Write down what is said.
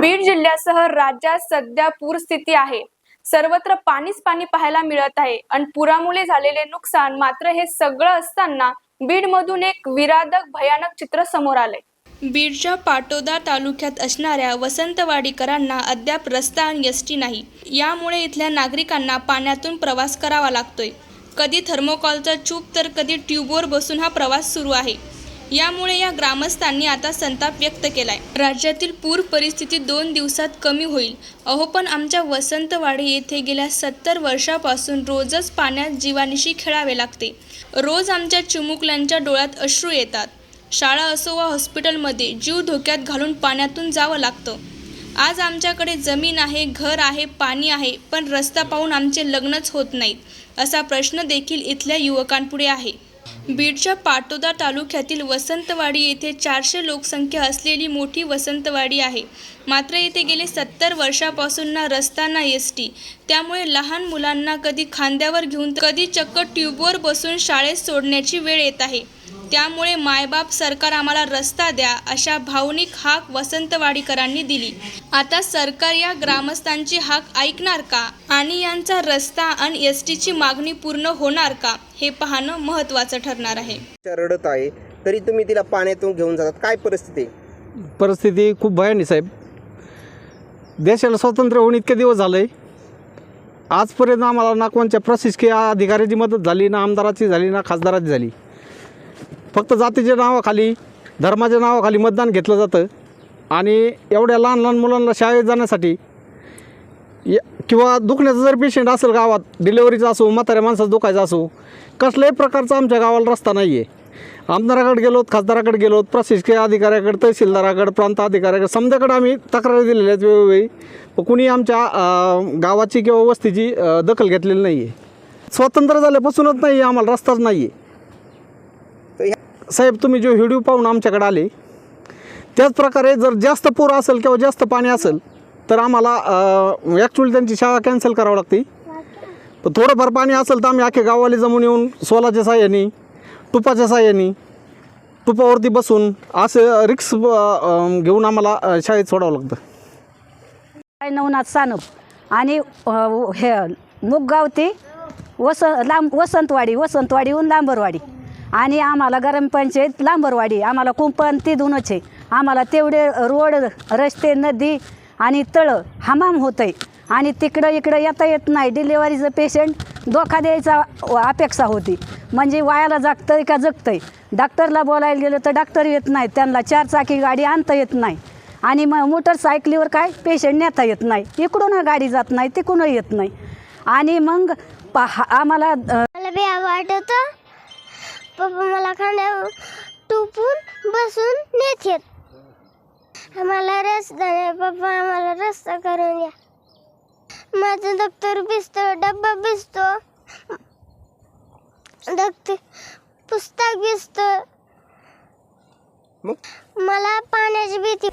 बीड जिल्ह्यासह राज्यात सध्या पूरस्थिती आहे. सर्वत्र पाणीच पाणी पाहायला मिळत आहे आणि पुरामुळे झालेले नुकसान मात्र हे सगळं असताना बीडमधून एक विराधक भयानक चित्र समोर आले बीडच्या पाटोदा तालुक्यात असणाऱ्या वसंतवाडीकरांना अद्याप रस्ता आणि एस टी नाही. यामुळे इथल्या नागरिकांना पाण्यातून प्रवास करावा लागतोय. कधी थर्मोकॉलचा चूप तर कधी ट्यूबवर बसून हा प्रवास सुरू आहे. यामुळे या ग्रामस्थांनी आता संताप व्यक्त केलाय. राज्यातील पूर परिस्थिती दोन दिवसात कमी होईल. अहो पण आमच्या वसंतवाडी येथे गेल्या सत्तर वर्षापासून रोजच पाण्यात जीवानिशी खेळावे लागते. रोज आमच्या चिमुकल्यांच्या डोळ्यात अश्रू येतात. शाळा असो वा हॉस्पिटलमध्ये जीव धोक्यात घालून पाण्यातून जावं लागतं. आज आमच्याकडे जमीन आहे घर आहे पाणी आहे पण रस्ता पाहून आमचे लग्नच होत नाहीत असा प्रश्न देखील इथल्या युवकांपुढे आहे. बीडच्या पाटोदा तालुक्यातील वसंतवाडी येथे चारशे लोकसंख्या असलेली मोठी वसंतवाडी आहे. मात्र येथे गेले सत्तर वर्षापासून ना रस्ता ना एस टी त्यामुळे लहान मुलांना कधी खांद्यावर घेऊन कधी चक्क ट्यूबवर बसून शाळेत सोडण्याची वेळ येत आहे. त्यामुळे मायबाप सरकार आम्हाला रस्ता द्या अशा भावनिक हाक वसंतवाडीकरांनी दिली. आता सरकार या ग्रामस्थांची हाक ऐकणार का? आणि यांचा रस्ता आणि एस टीची मागणी पूर्ण होणार का? हे पाहणं महत्त्वाचं ठरणार आहे. रडत आहे. तरी तुम्ही तिला पाण्यातून घेऊन जातात. काय परिस्थिती परिस्थिती खूप भयानी साहेब. देशाला स्वातंत्र्य होऊन इतके दिवस झाले. आजपर्यंत आम्हाला ना कोणत्या प्रशासकीय अधिकाऱ्याची मदत झाली ना आमदाराची झाली ना खासदाराची झाली. फक्त जातीच्या नावाखाली धर्माच्या नावाखाली मतदान घेतलं जातं. आणि एवढ्या लहान लहान मुलांना शाळेत जाण्यासाठी या किंवा दुखण्याचं जर पेशंट असेल गावात डिलेवरीचं असो म्हाताऱ्या माणसाचं दुखायचं असो कसल्याही प्रकारचा आमच्या गावाला रस्ता नाही आहे आमदाराकडे गेलोत खासदाराकडे गेलोत प्रशासकीय अधिकाऱ्याकडे तहसीलदाराकडे प्रांत अधिकाऱ्याकडे समजाकडे आम्ही तक्रारी दिलेल्या आहेत वेळोवेळी. कुणी आमच्या गावाची किंवा वस्तीची दखल घेतलेली नाही आहे स्वातंत्र्य झाल्यापासूनच नाही आहे आम्हाला रस्ताच नाही आहे तर साहेब तुम्ही जो व्हिडिओ पाहून आमच्याकडे आले त्याचप्रकारे जर जास्त पूर असेल किंवा जास्त पाणी असेल तर आम्हाला ॲक्च्युली त्यांची शाळा कॅन्सल करावी लागते. पण थोडंफार पाणी असेल तर आम्ही अख्खे गावाले जमून येऊन सोलाच्या साह्याने टुपाच्या साह्याने टुपावरती बसून असं रिक्स घेऊन आम्हाला शाळेत सोडावं लागतं. काय नवनाथ सानप आणि हे मुगगाव ते वस लांब वसंतवाडी वसंतवाडीहून लांबरवाडी. आणि आम्हाला गरम लांबरवाडी आम्हाला कुंपण तिथूनच आहे. आम्हाला तेवढे रोड रस्ते नदी आणि तळं हमाम होतं आहे आणि तिकडं इकडं येता येत नाही. डिलेवरीचं पेशंट धोका द्यायचा अपेक्षा होती. म्हणजे वायाला जागतंय का जगतंय? डॉक्टरला बोलायला गेलं तर डॉक्टर येत नाही. त्यांना चार चाकी गाडी आणता येत नाही. आणि मग मोटरसायकलीवर काय? पेशंट नेता येत नाही. इकडून गाडी जात नाही तिकडून येत नाही. आणि मग पहा आम्हाला अ, पप्पा मला खांद्यावर टुपून बसून नेतात आम्हाला रस्ता नाही पप्पा आम्हाला रस्ता करून द्या. माझं दप्तर भिजतो डब्बा भिजतो दप्तर पुस्तक भिजतो मला पाण्याची भीती.